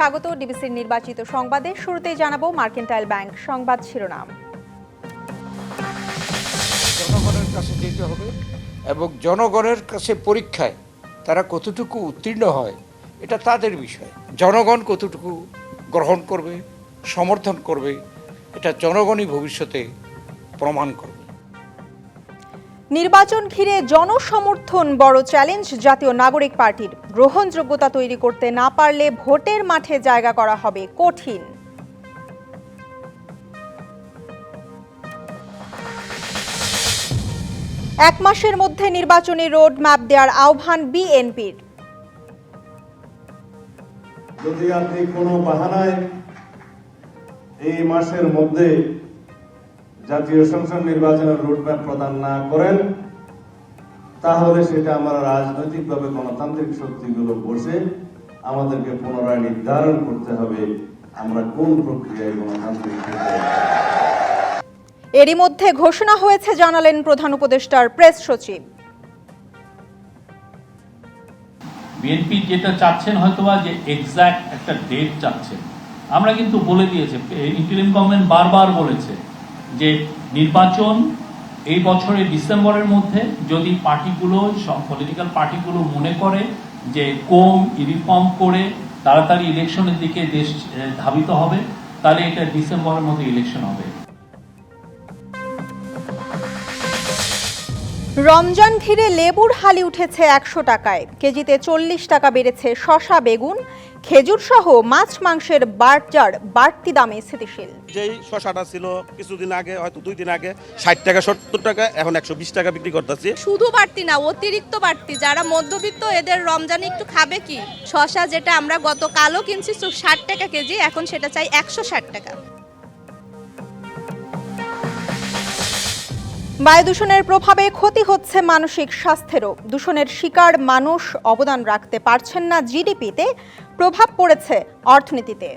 স্বাগত ডিবিসির নির্বাচিত সংবাদে। শুরুতেই জানাব মার্কেন্টাইল ব্যাংক সংবাদ শিরোনাম। জনগণের কাছে যেতে হবে এবং জনগণের কাছে পরীক্ষায় তারা কতটুকু উত্তীর্ণ হয়, এটা তাদের বিষয়। জনগণ কতটুকু গ্রহণ করবে, সমর্থন করবে, এটা জনগণই ভবিষ্যতে প্রমাণ করবে। নির্বাচন ঘিরে জনসমর্থন বড় চ্যালেঞ্জ জাতীয় নাগরিক পার্টির। গ্রহণযোগ্যতা তৈরি করতে না পারলে ভোটের মাঠে জায়গা করা হবে কঠিন। এক মাসের মধ্যে নির্বাচনী রোড ম্যাপ দেওয়ার আহ্বান বিএনপির। যদি আপনি কোনো বাহানায় এই মাসের মধ্যে জাতীয় সংসদ নির্বাচনের রোডম্যাপ প্রদান না করেন তাহলে সেটা আমরা রাজনৈতিকভাবে গণতান্ত্রিক শক্তিগুলো বসে আমাদেরকে পুনরায় নির্ধারণ করতে হবে আমরা কোন প্রক্রিয়ায় গণতান্ত্রিক এরই মধ্যে ঘোষণা হয়েছে জানালেন প্রধান উপদেষ্টার প্রেস সচিব। বিএনপি যেটা চাচ্ছেন হয়তোবা যে এক্সাক্ট একটা ডেট চাচ্ছেন। আমরা কিন্তু বলে দিয়েছি ইন্টারিম গভর্নমেন্ট বারবার বলেছে যে নির্বাচন এই বছরের ডিসেম্বরের মধ্যে যদি পার্টিগুলো, সব পলিটিক্যাল পার্টিগুলো মনে করে যে কম রিফর্ম করে তাড়াতাড়ি ইলেকশনের দিকে দেশ ধাবিত হবে, তাহলে এটা ডিসেম্বরের মধ্যে ইলেকশন হবে। রমজান ঘিরে লেবুর হালি উঠেছে একশো টাকায়। কেজিতে চল্লিশ টাকা বেড়েছে শশা বেগুন খেজুর সহ মাছ মাংসের বাজার বাড়তি দামে স্থিতিশীল। যেই শশাটা ছিল কিছুদিন আগে হয়তো দুই দিন আগে ষাট টাকা সত্তর টাকা এখন একশো বিশ টাকা বিক্রি করতেছি। শুধু বাড়তি না অতিরিক্ত বাড়তি। যারা মধ্যবিত্ত এদের রমজানে একটু খাবে কি? শশা যেটা আমরা গত কালও কিনছি ষাট টাকা কেজি এখন সেটা চাই একশো ষাট টাকা। বায়ু দূষণের প্রভাবে ক্ষতি হচ্ছে মানসিক স্বাস্থ্যেরও। দূষণের শিকার মানুষ অবদান রাখতে পারছেন না জিডিপিতে। প্রভাব পড়েছে অর্থনীতিতে।